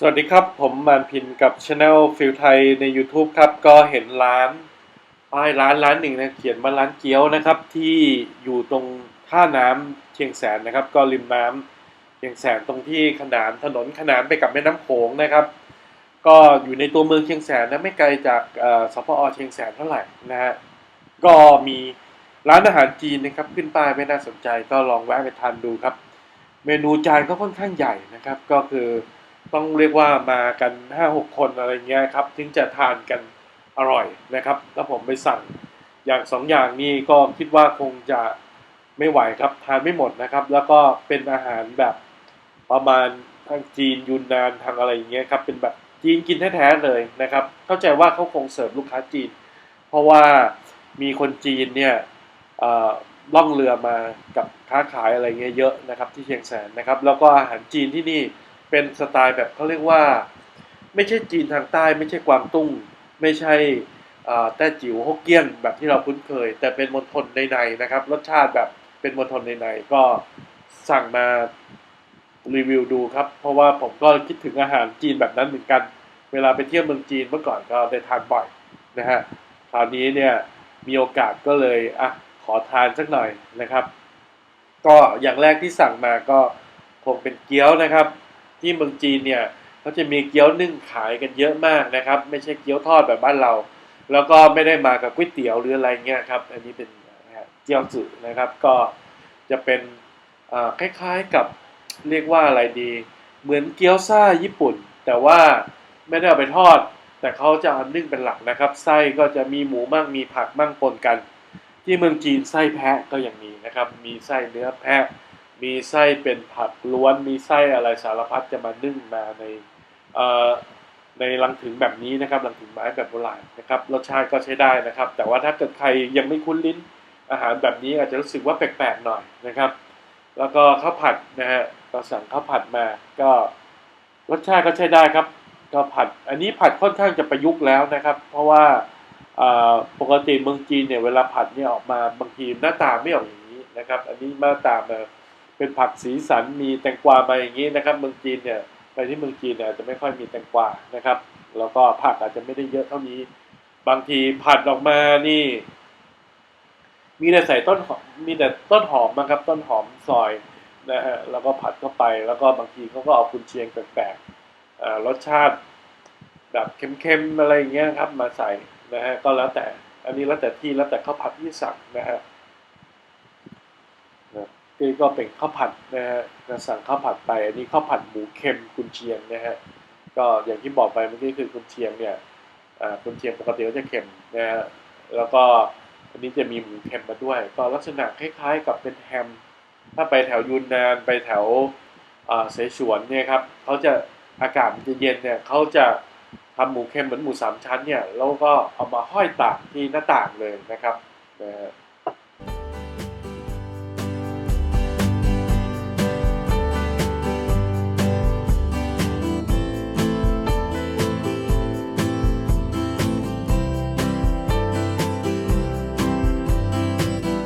สวัสดีครับ ผมมานพินกับช anel ฟิลไทยใน YouTube ครับ ก็เห็นร้านป้ายร้านร้านหนึ่งนะเขียนว่าร้านเกี๊ยวนะครับ ที่อยู่ตรงท่าน้ำเชียงแสนนะครับ ก็ริมน้ำเชียงแสนตรงที่ขนานถนนขนานไปกับแม่น้ำโขงนะครับ ก็อยู่ในตัวเมืองเชียงแสนนะไม่ไกลจากเอ่อสพอเชียงแสนเท่าไหร่นะฮะก็มีร้านอาหารจีนนะครับ ขึ้นป้ายไม่น่าสนใจก็ลองแวะไปทานดูครับ เมนูจานก็ค่อนข้างใหญ่นะครับ ก็คือ ต้องเรียกว่ามากันห้าหกคนอะไรเงี้ยครับถึงจะทานกันอร่อยนะครับ แล้วผมไปสั่งอย่างสองอย่างนี้ก็คิดว่าคงจะไม่ไหวครับทานไม่หมดนะครับ แล้วก็เป็นอาหารแบบประมาณทางจีนยูนนานทางอะไรอย่างเงี้ยครับเป็นแบบจีนกินแท้ๆเลยนะครับ เข้าใจว่าเขาคงเสิร์ฟลูกค้าจีน เพราะว่ามีคนจีนเนี่ยล่องเรือมากับค้าขายอะไรเงี้ยเยอะนะครับที่เชียงแสนนะครับ แล้วก็อาหารจีนที่นี่ เป็นสไตล์แบบเขาเรียกว่า ไม่ใช่จีนทางใต้ ไม่ใช่กวางตุ้ง ไม่ใช่แต้จิ๋วฮกเกี้ยนแบบที่เราคุ้นเคย แต่เป็นมณฑลในๆนะครับ รสชาติแบบเป็นมณฑลในๆก็สั่งมารีวิวดูครับ เพราะว่าผมก็คิดถึงอาหารจีนแบบนั้นเหมือนกัน เวลาไปเที่ยวเมืองจีนเมื่อก่อนก็ได้ทานบ่อยนะฮะคราวนี้เนี่ยมีโอกาสก็เลยอะขอทานสักหน่อยนะครับ ก็อย่างแรกที่สั่งมาก็คงเป็นเกี๊ยวนะครับ ที่เมืองจีนเนี่ยเขาจะมีเกี๊ยวนึ่งขายกันเยอะมากนะครับ ไม่ใช่เกี๊ยวทอดแบบบ้านเรา แล้วก็ไม่ได้มากับก๋วยเตี๋ยวหรืออะไรเงี้ยครับ อันนี้เป็นเกี๊ยวจืดนะครับ ก็จะเป็นคล้ายๆกับเรียกว่าอะไรดี เหมือนเกี๊ยวซ่าญี่ปุ่น แต่ว่าไม่ได้เอาไปทอด แต่เขาจะเอานึ่งเป็นหลักนะครับ ไส้ก็จะมีหมูมั่งมีผักมั่งปนกัน ที่เมืองจีนไส้แพะก็อย่างนี้นะครับ มีไส้เนื้อแพะ มีไส้เป็นผักล้วน มีไส้อะไรสารพัดจะมานึ่งมาในในลังถึงแบบนี้นะครับลังถึงไม้แบบโบราณนะครับรสชาติก็ใช้ได้นะครับ แต่ว่าถ้าเกิดใครยังไม่คุ้นลิ้นอาหารแบบนี้อาจจะรู้สึกว่าแปลกๆหน่อยนะครับ แล้วก็ข้าวผัดนะฮะก็สั่งข้าวผัดมาก็รสชาติก็ใช้ได้ครับ ก็ผัดอันนี้ผัดค่อนข้างจะประยุกต์แล้วนะครับ เพราะว่าอ่าปกติเมืองจีนเนี่ยเวลาผัดเนี่ยออกมาบางทีหน้าตาไม่ออกอย่างนี้นะครับ อันนี้หน้าตามา เป็นผักสีสันมีแตงกวามาอย่างนี้นะครับ เมืองจีนเนี่ยไปที่เมืองจีนเนี่ยจะไม่ค่อยมีแตงกวานะครับ แล้วก็ผักอาจจะไม่ได้เยอะเท่านี้ บางทีผัดออกมานี่ มีแต่ใส่ต้นหอมมีแต่ต้นหอมนะครับ ต้นหอมซอยนะฮะแล้วก็ผัดเข้าไปแล้วก็บางทีเขาก็เอากุนเชียงแปลกๆรสชาติแบบเค็มๆอะไรอย่างเงี้ยครับมาใส่นะฮะก็แล้วแต่อันนี้แล้วแต่ที่แล้วแต่ข้าวผัดที่สั่งนะฮะ นี่ก็เป็นข้าวผัดนะฮะก็สั่งข้าวผัดไป อันนี้ข้าวผัดหมูเค็มกุนเชียงนะฮะก็อย่างที่บอกไปเมื่อกี้คือกุนเชียงเนี่ยอ่ากุนเชียงปกติก็จะเค็มนะฮะแล้วก็อันนี้จะมีหมูเค็มมาด้วย ก็ลักษณะคล้ายๆกับเป็นแฮม ถ้าไปแถวยูนนานไปแถวอ่าเสฉวนเนี่ยครับเขาจะอากาศมันจะเย็นเนี่ยเขาจะทำหมูเค็มเหมือนหมูสามชั้นเนี่ยแล้วก็เอามาห้อยตากที่หน้าต่างเลยนะครับนะฮะ